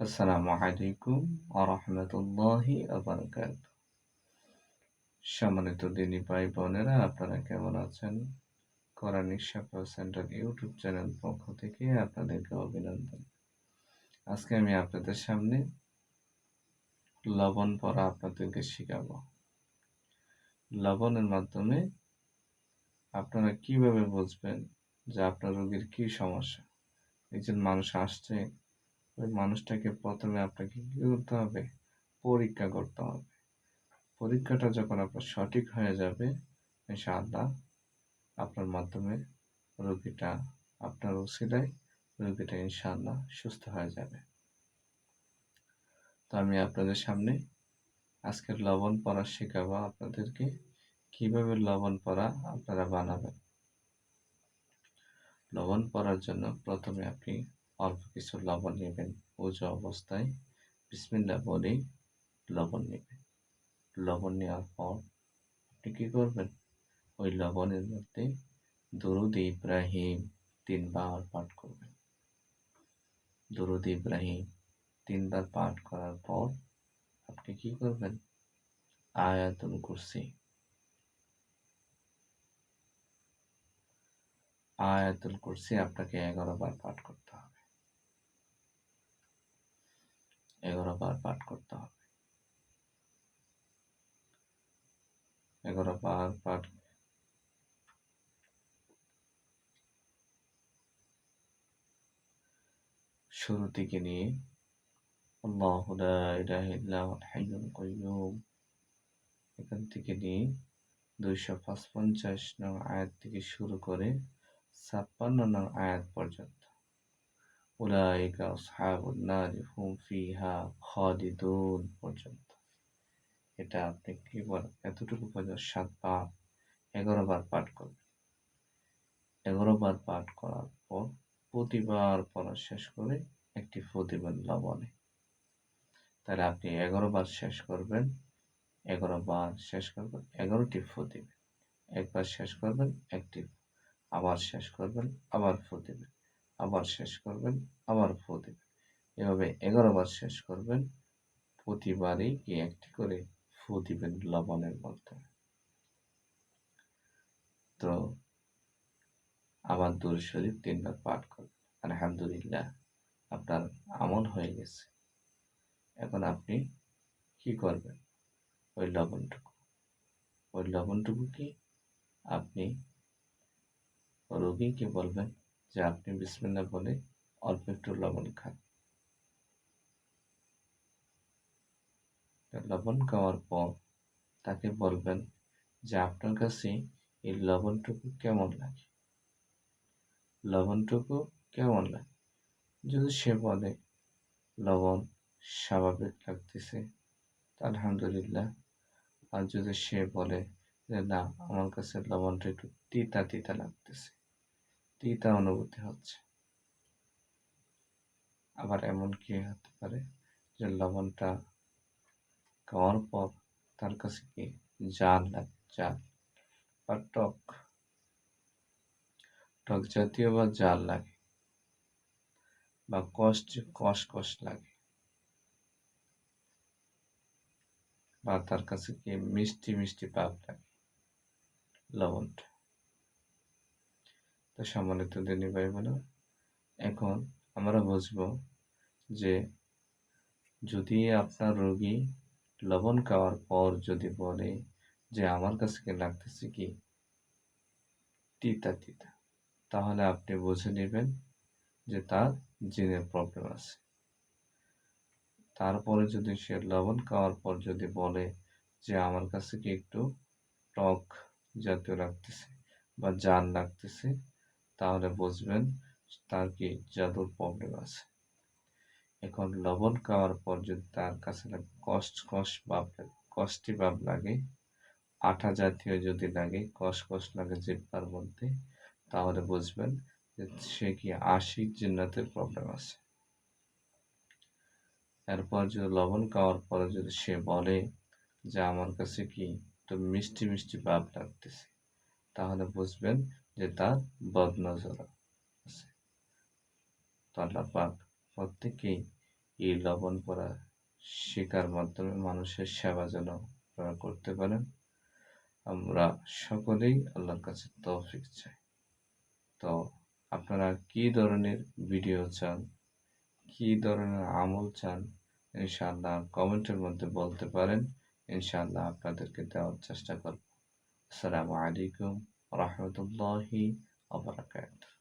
আসসালামু আলাইকুম আরহামতুল্লাহি আবরকাত সম্মানিত দিনী ভাই বোনেরা, আপনারা কেমন আছেন? Quranic Shafa centre YouTube channel পক্ষ থেকে আপনাদেরকে অভিনন্দন। আজকে আমি আপনাদের সামনে লবণ পড়া আপনাদেরকে শেখাব। লবণের মাধ্যমে আপনারা কীভাবে বুঝবেন যে আপনার রোগীর কি সমস্যা? একজন মানুষ আসছে ওই মানুষটাকে প্রথমে আপনাকে কী করতে হবে, পরীক্ষা করতে হবে। পরীক্ষাটা যখন আপনার সঠিক হয়ে যাবে, ইনশাআল্লাহ আপনার মাধ্যমে রোগীটা, আপনার ওসিলায় রোগীটা ইনশাআল্লাহ সুস্থ হয়ে যাবে। তো আমি আপনাদের সামনে আজকের লবণ পড়া শেখাবো আপনাদেরকে, কীভাবে লবণ পড়া আপনারা বানাবেন। লবণ পড়ার জন্য প্রথমে আপনি অল্প কিছু লবণ নেবেন। উজু অবস্থায় বিসমিল্লা বলে লবণ নেবেন। লবণ নেওয়ার পর আপনি কী করবেন? ওই লবণের মধ্যে দরুদ ইব্রাহিম তিনবার পাঠ করবেন। দরুদ ইব্রাহিম তিনবার পাঠ করার পর আপনি কি করবেন? আয়াতুল কুরসি। আয়াতুল কুরসি আপনাকে এগারো বার পাঠ করতে হবে। এগারো বার পাঠ করতে হবে। এগারো বার পাঠ শুরু থেকে নিয়ে এখান থেকে নিয়ে দুইশো পঞ্চাশ নং আয়াত থেকে শুরু করে ছাপ্পান্ন নং আয়াত পর্যন্ত। উলাইকা আসহাবুন নারি হুম ফিহা খালিদুন পর্যন্ত। এটা আপনি কি বল এতটুকু পর্যন্ত সাতবার এগারো বার পাঠ করবেন। এগারো বার পাঠ করার পর প্রতিবার পড়া শেষ করে একটি দিবেন লবণে। তাহলে আপনি এগারো বার শেষ করবেন, এগারো বার শেষ করবেন, এগারোটি ফু দিবেন একবার শেষ করবেন, একটি আবার শেষ করবেন, আবার ফু দিবেন আবার শেষ করবেন, আবার ফু দেবেন। এভাবে এগারো বার শেষ করবেন, প্রতিবারই কি একটি করে ফু দিবেন লবণের মাধ্যমে তো আবার দূর শরীফ তিনবার পাঠ করবেন। আলহামদুলিল্লাহ, আপনার আমল হয়ে গেছে। এখন আপনি কি করবেন? ওই লবণটুকু। ওই লবণটুকু কি? আপনি রোগীকে বলবেন? যে আপনি বিসমিল্লা বলে অল্প একটু লবণ খান। লবণ খাওয়ার পর তাকে বলবেন যে, আপনার কাছে এই লবণটুকু কেমন লাগে? লবণটুকু কেমন লাগে? যদি সে বলে, লবণ স্বাভাবিক লাগতেছে আলহামদুলিল্লাহ। আর যদি সে বলে যে, না, আমার কাছে লবণটা একটু তিতা তিতা লাগতেছে। তিতা অনুভূতি হচ্ছে। আবার এমন কি হতে পারে যে লবণটা খাওয়ার পর তার কাছে কি জাল জাল বা টক? টক জাতীয় বা জাল লাগে? বা কষ্ট কষ কষ লাগে? বা তার কাছে কি মিষ্টি মিষ্টি পাপ লাগে লবণটা? তো সম্মানিত দিনী ভাই বোন এখন আমরা বুঝব যে যদি আপনার রোগী লবণ খাওয়ার পর যদি বলে যে আমার কাছে কি লাগতেছে কি, তিতা তিতা, তাহলে আপনি বুঝে নেবেন যে তার জিনের প্রবলেম আছে। তারপরে যদি সে লবণ খাওয়ার পর যদি বলে যে আমার কাছে কি একটু টক জাতীয় লাগতেছে বা জান লাগতেছে তাহলে বুঝবেন তার কি জাদুর প্রবলেম আছে। এখন লবণ খাওয়ার পর যদি তার কাছে কষ্ট কষ ভাব কষ্টি ভাব লাগে, আঠা জাতীয় যদি লাগে, কষ কষ লাগে জিব্বার মধ্যে, তাহলে বুঝবেন যে সে কি আশিক জিন্নাতের প্রবলেম আছে। এরপর যদি লবণ খাওয়ার পরে যদি সে বলে যে আমার কাছে কি একটু মিষ্টি মিষ্টি ভাব লাগতেছে, তাহলে বুঝবেন যে তার বদনজর আছে। তো আল্লাহ পাক প্রত্যেকেই এই লবণ পড়া শিকার মাধ্যমে মানুষের সেবা যেন আপনারা করতে পারেন। আমরা সকলেই আল্লাহর কাছে তৌফিক চাই। তো আপনারা কি ধরনের ভিডিও চান, কি ধরনের আমল চান, ইনশাআল্লাহ কমেন্টের মধ্যে বলতে পারেন। ইনশাআল্লাহ আপনাদেরকে দেওয়ার চেষ্টা করব। আসসালামু আলাইকুম। ورحمة الله وبركاته.